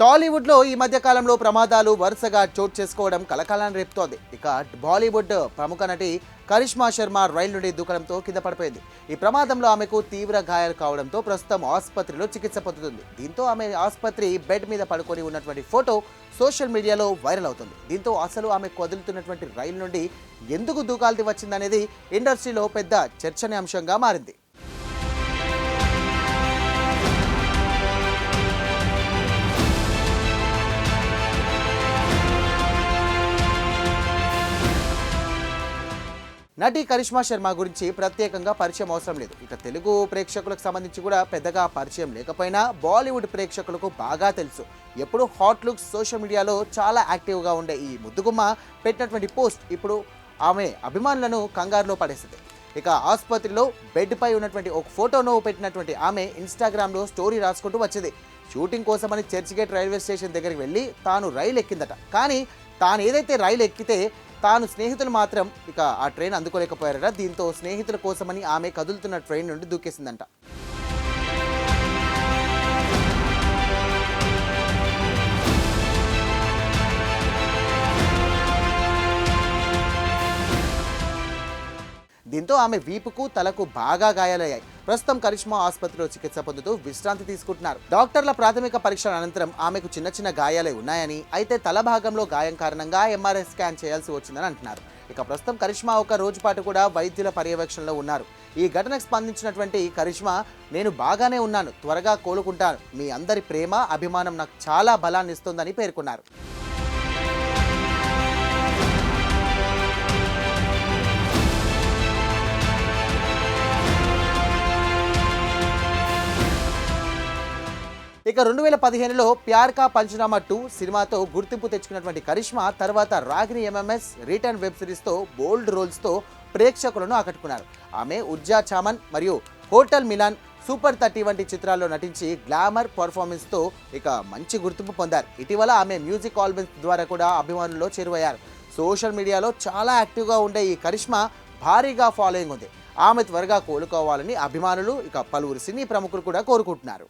టాలీవుడ్లో ఈ మధ్య కాలంలో ప్రమాదాలు వరుసగా చోటు చేసుకోవడం కలకాలాన్ని రేపుతోంది. ఇక బాలీవుడ్ ప్రముఖ నటి కరిష్మా శర్మ రైలు నుండి దూకడంతో కింద పడిపోయింది. ఈ ప్రమాదంలో ఆమెకు తీవ్ర గాయాలు కావడంతో ప్రస్తుతం ఆసుపత్రిలో చికిత్స పొందుతుంది. దీంతో ఆమె ఆసుపత్రి బెడ్ మీద పడుకొని ఉన్నటువంటి ఫోటో సోషల్ మీడియాలో వైరల్ అవుతుంది. దీంతో అసలు ఆమె కదులుతున్నటువంటి రైలు నుండి ఎందుకు దూకాల్సి వచ్చిందనేది ఇండస్ట్రీలో పెద్ద చర్చనీయాంశంగా మారింది. నటి కరిష్మా శర్మ గురించి ప్రత్యేకంగా పరిచయం అవసరం లేదు. ఇక తెలుగు ప్రేక్షకులకు సంబంధించి కూడా పెద్దగా పరిచయం లేకపోయినా బాలీవుడ్ ప్రేక్షకులకు బాగా తెలుసు. ఎప్పుడు హాట్ లుక్స్ సోషల్ మీడియాలో చాలా యాక్టివ్గా ఉండే ఈ ముద్దుగుమ్మ పెట్టినటువంటి పోస్ట్ ఇప్పుడు ఆమె అభిమానులను కంగారులో పడేసింది. ఇక ఆసుపత్రిలో బెడ్ పై ఉన్నటువంటి ఒక ఫోటోను పెట్టినటువంటి ఆమె ఇన్స్టాగ్రామ్లో స్టోరీ రాసుకుంటూ వచ్చింది. షూటింగ్ కోసమని చర్చిగేట్ రైల్వే స్టేషన్ దగ్గరికి వెళ్ళి తాను రైలు ఎక్కిందట. కానీ తాను ఏదైతే రైలు ఎక్కితే తాను స్నేహితులు మాత్రం ఇక ఆ ట్రైన్ అందుకోలేకపోయారట. దీంతో స్నేహితుల కోసమని ఆమె కదులుతున్న ట్రైన్ నుండి దూకేసిందంట. దీంతో ఆమె వీపుకు తలకు బాగా గాయాలయ్యాయి. ప్రస్తుతం కరిష్మా ఆసుపత్రిలో చికిత్స పొందుతూ విశ్రాంతి తీసుకుంటున్నారు. డాక్టర్ల ప్రాథమిక పరీక్షల అనంతరం ఆమెకు చిన్న చిన్న గాయాలే ఉన్నాయని అయితే తల భాగంలో గాయం కారణంగా ఎంఆర్ఐ స్కాన్ చేయాల్సి వచ్చిందని అంటున్నారు. ఇక ప్రస్తుతం కరిష్మా ఒక రోజు పాటు కూడా వైద్యుల పర్యవేక్షణలో ఉన్నారు. ఈ ఘటనకు స్పందించినటువంటి కరిష్మా నేను బాగానే ఉన్నాను త్వరగా కోలుకుంటాను. మీ అందరి ప్రేమ అభిమానం నాకు చాలా బలాన్ని ఇస్తుందని పేర్కొన్నారు. ఇక రెండు వేల పదిహేనులో ప్యార్ కా పంచనామా టూ సినిమాతో గుర్తింపు తెచ్చుకున్నటువంటి కరిష్మా తర్వాత రాగిని ఎంఎంఎస్ రిటర్న్ వెబ్ సిరీస్తో బోల్డ్ రోల్స్తో ప్రేక్షకులను ఆకట్టుకున్నారు. ఆమె ఉజ్జా చామన్ మరియు హోటల్ మిలాన్ సూపర్ థర్టీ వంటి చిత్రాల్లో నటించి గ్లామర్ పర్ఫార్మెన్స్తో ఇక మంచి గుర్తింపు పొందారు. ఇటీవల ఆమె మ్యూజిక్ ఆల్బమ్స్ ద్వారా కూడా అభిమానుల్లో చేరువయ్యారు. సోషల్ మీడియాలో చాలా యాక్టివ్గా ఉండే ఈ కరిష్మా భారీగా ఫాలోయింగ్ ఉంది. ఆమె త్వరగా కోలుకోవాలని అభిమానులు ఇక పలువురు సినీ ప్రముఖులు కూడా కోరుకుంటున్నారు.